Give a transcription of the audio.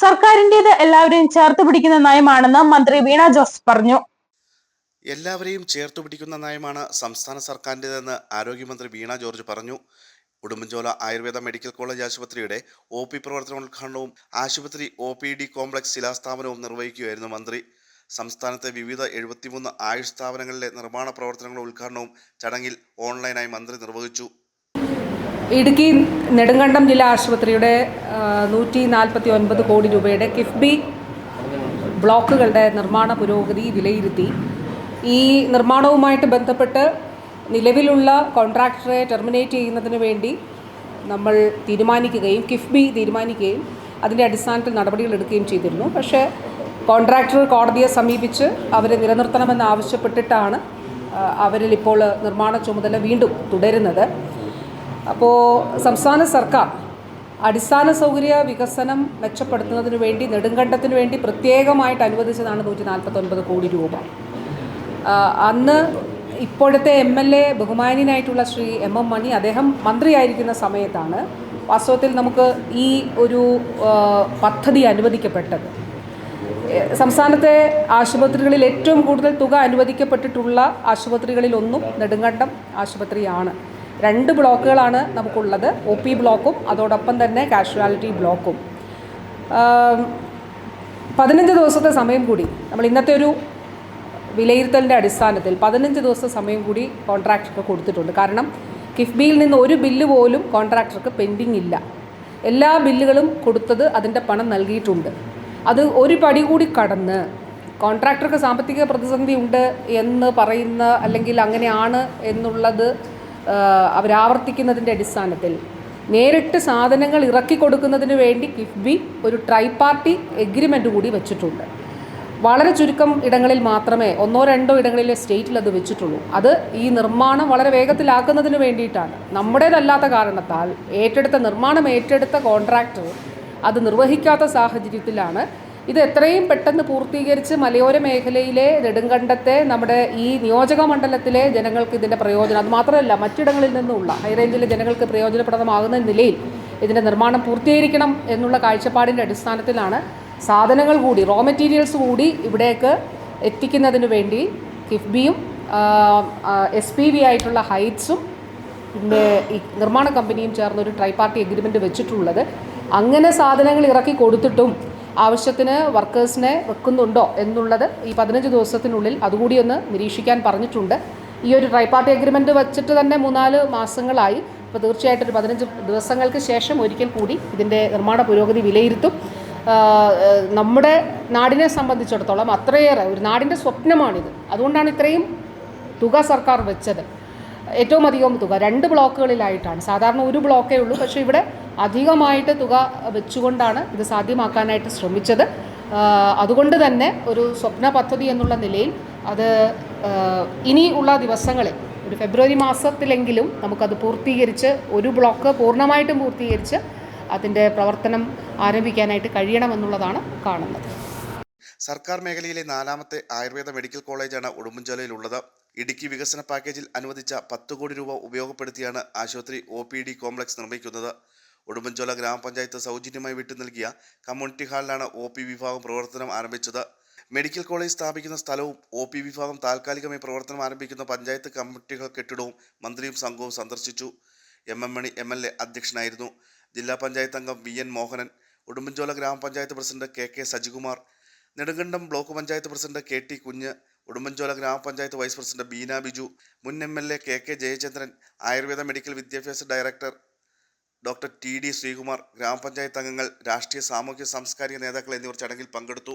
സർക്കാരിന്റേത് എല്ലാവരെയും ചേർത്ത് പിടിക്കുന്ന നയമാണെന്ന് മന്ത്രി വീണ ജോസ് പറഞ്ഞു. എല്ലാവരെയും ചേർത്ത് പിടിക്കുന്ന നയമാണ് സംസ്ഥാന സർക്കാരിന്റെതെന്ന് ആരോഗ്യമന്ത്രി വീണ ജോർജ് പറഞ്ഞു. ഉടുമ്പൻചോല ആയുർവേദ മെഡിക്കൽ കോളേജ് ആശുപത്രിയുടെ ഒ പി പ്രവർത്തനോദ്ഘാടനവും ആശുപത്രി ഒ പി ഡി കോംപ്ലക്സ് ശിലാസ്ഥാപനവും നിർവഹിക്കുകയായിരുന്നു മന്ത്രി. സംസ്ഥാനത്തെ വിവിധ എഴുപത്തിമൂന്ന് ആയുഷ് സ്ഥാപനങ്ങളിലെ നിർമ്മാണ പ്രവർത്തനങ്ങളുടെ ഉദ്ഘാടനവും ചടങ്ങിൽ ഓൺലൈനായി മന്ത്രി നിർവഹിച്ചു. ഇടുക്കി നെടുങ്കണ്ടം ജില്ലാ ആശുപത്രിയുടെ നൂറ്റി നാൽപ്പത്തി ഒൻപത് കോടി രൂപയുടെ കിഫ്ബി ബ്ലോക്കുകളുടെ നിർമ്മാണ പുരോഗതി വിലയിരുത്തി. ഈ നിർമ്മാണവുമായിട്ട് ബന്ധപ്പെട്ട് നിലവിലുള്ള കോൺട്രാക്ടറെ ടെർമിനേറ്റ് ചെയ്യുന്നതിന് വേണ്ടി നമ്മൾ തീരുമാനിക്കുകയും കിഫ്ബി തീരുമാനിക്കുകയും അതിന്റെ അടിസ്ഥാനത്തിൽ നടപടികൾ എടുക്കുകയും ചെയ്തിരുന്നു. പക്ഷേ കോൺട്രാക്ടർ കോടതിയെ സമീപിച്ച് അവരെ നിലനിർത്തണമെന്ന് ആവശ്യപ്പെട്ടിട്ടാണ് അവരിൽ ഇപ്പോൾ നിർമ്മാണ ചുമതല വീണ്ടും തുടരുന്നത്. അപ്പോൾ സംസ്ഥാന സർക്കാർ അടിസ്ഥാന സൗകര്യ വികസനം മെച്ചപ്പെടുത്തുന്നതിന് വേണ്ടി നെടുങ്കണ്ടത്തിന് വേണ്ടി പ്രത്യേകമായിട്ട് അനുവദിച്ചതാണ് നൂറ്റി നാൽപ്പത്തൊൻപത് കോടി രൂപ. അന്ന് ഇപ്പോഴത്തെ എം എൽ എ ബഹുമാന്യനായിട്ടുള്ള ശ്രീ എം എം മണി അദ്ദേഹം മന്ത്രിയായിരിക്കുന്ന സമയത്താണ് വാസ്തവത്തിൽ നമുക്ക് ഈ ഒരു പദ്ധതി അനുവദിക്കപ്പെട്ടത്. സംസ്ഥാനത്തെ ആശുപത്രികളിൽ ഏറ്റവും കൂടുതൽ തുക അനുവദിക്കപ്പെട്ടിട്ടുള്ള ആശുപത്രികളിലൊന്നും നെടുങ്കണ്ടം ആശുപത്രിയാണ്. രണ്ട് ബ്ലോക്കുകളാണ് നമുക്കുള്ളത്. ഒ പി ബ്ലോക്കും അതോടൊപ്പം തന്നെ കാഷ്വാലിറ്റി ബ്ലോക്കും. പതിനഞ്ച് ദിവസത്തെ സമയം കൂടി. നമ്മൾ ഇന്നത്തെ ഒരു വിലയിരുത്തലിന്റെ അടിസ്ഥാനത്തിൽ പതിനഞ്ച് ദിവസത്തെ സമയം കൂടി കോൺട്രാക്ടർക്ക് കൊടുത്തിട്ടുണ്ട്. കാരണം കിഫ്ബിയിൽ നിന്ന് ഒരു ബില്ല് പോലും കോൺട്രാക്ടർക്ക് പെൻഡിങ് ഇല്ല. എല്ലാ ബില്ലുകളും കൊടുത്തത് അതിന്റെ പണം നൽകിയിട്ടുണ്ട്. അത് ഒരു പടി കൂടി കടന്ന് കോൺട്രാക്ടർക്ക് സാമ്പത്തിക പ്രതിസന്ധി ഉണ്ട് എന്ന് പറയുന്ന അല്ലെങ്കിൽ അങ്ങനെയാണ് എന്നുള്ളത് അവരാവർത്തിക്കുന്നതിന്റെ അടിസ്ഥാനത്തിൽ നേരിട്ട് സാധനങ്ങൾ ഇറക്കി കൊടുക്കുന്നതിന് വേണ്ടി കിഫ്ബി ഒരു ട്രൈ പാർട്ടി എഗ്രിമെന്റ് കൂടി വെച്ചിട്ടുണ്ട്. വളരെ ചുരുക്കം ഇടങ്ങളിൽ മാത്രമേ ഒന്നോ രണ്ടോ ഇടങ്ങളിലെ സ്റ്റേറ്റിൽ അത് വെച്ചിട്ടുള്ളൂ. അത് ഈ നിർമ്മാണം വളരെ വേഗത്തിലാക്കുന്നതിന് വേണ്ടിയിട്ടാണ്. നമ്മുടേതല്ലാത്ത കാരണത്താൽ ഏറ്റെടുത്ത നിർമ്മാണം ഏറ്റെടുത്ത കോൺട്രാക്ടർ അത് നിർവഹിക്കാത്ത സാഹചര്യത്തിലാണ് ഇത് എത്രയും പെട്ടെന്ന് പൂർത്തീകരിച്ച് മലയോര മേഖലയിലെ നെടുങ്കണ്ടത്തെ നമ്മുടെ ഈ നിയോജക മണ്ഡലത്തിലെ ജനങ്ങൾക്ക് ഇതിന്റെ പ്രയോജനം അത് മാത്രമല്ല മറ്റിടങ്ങളിൽ നിന്നുള്ള ഹൈറേഞ്ചിലെ ജനങ്ങൾക്ക് പ്രയോജനപ്രദമാകുന്ന നിലയിൽ ഇതിന്റെ നിർമ്മാണം പൂർത്തീകരിക്കണം എന്നുള്ള കാഴ്ചപ്പാടിന്റെ അടിസ്ഥാനത്തിലാണ് സാധനങ്ങൾ കൂടി റോ മെറ്റീരിയൽസ് കൂടി ഇവിടേക്ക് എത്തിക്കുന്നതിന് വേണ്ടി കിഫ്ബിയും എസ് പി വി ആയിട്ടുള്ള ഹൈറ്റ്സും പിന്നെ ഈ നിർമ്മാണ കമ്പനിയും ചേർന്ന് ഒരു ട്രൈ പാർട്ടി എഗ്രിമെന്റ് വെച്ചിട്ടുള്ളത്. അങ്ങനെ സാധനങ്ങൾ ഇറക്കി കൊടുത്തിട്ടും ആവശ്യത്തിന് വർക്കേഴ്സിനെ വെക്കുന്നുണ്ടോ എന്നുള്ളത് ഈ പതിനഞ്ച് ദിവസത്തിനുള്ളിൽ അതുകൂടി ഒന്ന് നിരീക്ഷിക്കാൻ പറഞ്ഞിട്ടുണ്ട്. ഈ ഒരു ട്രൈപാർട്ടി അഗ്രിമെന്റ് വെച്ചിട്ട് തന്നെ മൂന്നാൽ മാസങ്ങളായി. അപ്പോൾ തീർച്ചയായിട്ടും ഒരു പതിനഞ്ച് ദിവസങ്ങൾക്ക് ശേഷം ഒരിക്കൽ കൂടി ഇതിന്റെ നിർമ്മാണ പുരോഗതി വിലയിരുത്തും. നമ്മുടെ നാടിനെ സംബന്ധിച്ചിടത്തോളം അത്രയേറെ ഒരു നാടിന്റെ സ്വപ്നമാണിത്. അതുകൊണ്ടാണ് ഇത്രയും തുക സർക്കാർ വെച്ചത്. ഏറ്റവും അധികം തുക രണ്ട് ബ്ലോക്കുകളിലായിട്ടാണ്. സാധാരണ ഒരു ബ്ലോക്കേ ഉള്ളൂ. പക്ഷേ ഇവിടെ അധികമായിട്ട് തുക വെച്ചുകൊണ്ടാണ് ഇത് സാധ്യമാക്കാനായിട്ട് ശ്രമിച്ചത്. അതുകൊണ്ട് തന്നെ ഒരു സ്വപ്ന പദ്ധതി എന്നുള്ള നിലയിൽ അത് ഇനി ഉള്ള ദിവസങ്ങളിൽ ഒരു ഫെബ്രുവരി മാസത്തിലെങ്കിലും നമുക്കത് പൂർത്തീകരിച്ച് ഒരു ബ്ലോക്ക് പൂർണമായിട്ടും പൂർത്തീകരിച്ച് അതിന്റെ പ്രവർത്തനം ആരംഭിക്കാനായിട്ട് കഴിയണമെന്നുള്ളതാണ് കാണുന്നത്. സർക്കാർ മേഖലയിലെ നാലാമത്തെ ആയുർവേദ മെഡിക്കൽ കോളേജാണ് ഉടുമ്പൻചോലയിലുള്ളത്. ഇടുക്കി വികസന പാക്കേജിൽ അനുവദിച്ച പത്ത് കോടി രൂപ ഉപയോഗപ്പെടുത്തിയാണ് ആശുപത്രി ഒ കോംപ്ലക്സ് നിർമ്മിക്കുന്നത്. ഉടുമ്പൻചോല ഗ്രാമപഞ്ചായത്ത് സൗജന്യമായി വിട്ടു നൽകിയ കമ്മ്യൂണിറ്റി ഹാളിലാണ് ഒ പി വിഭാഗം പ്രവർത്തനം ആരംഭിച്ചത്. മെഡിക്കൽ കോളേജ് സ്ഥാപിക്കുന്ന സ്ഥലവും ഒ പി വിഭാഗം താൽക്കാലികമായി പ്രവർത്തനം ആരംഭിക്കുന്ന പഞ്ചായത്ത് കമ്മിറ്റി ഹാൾ കെട്ടിടവും മന്ത്രിയും സംഘവും സന്ദർശിച്ചു. M M Mani M L A അധ്യക്ഷനായിരുന്നു. ജില്ലാ പഞ്ചായത്ത് അംഗം വി എൻ മോഹനൻ ഉടുമ്പൻചോല ഗ്രാമപഞ്ചായത്ത് president K K Sajikumar Nedumkandam block panchayat president K T Kunju Udumbanchola ഗ്രാമപഞ്ചായത്ത് വൈസ് പ്രസിഡന്റ് ബീന ബിജു മുൻ M L A K K Jayachandran Ayurveda medical വിദ്യാഭ്യാസ director doctor T D Sreekumar ഗ്രാമപഞ്ചായത്ത് അംഗങ്ങൾ രാഷ്ട്രീയ സാമൂഹ്യ സാംസ്കാരിക നേതാക്കൾ എന്നിവർ ചടങ്ങിൽ പങ്കെടുത്തു.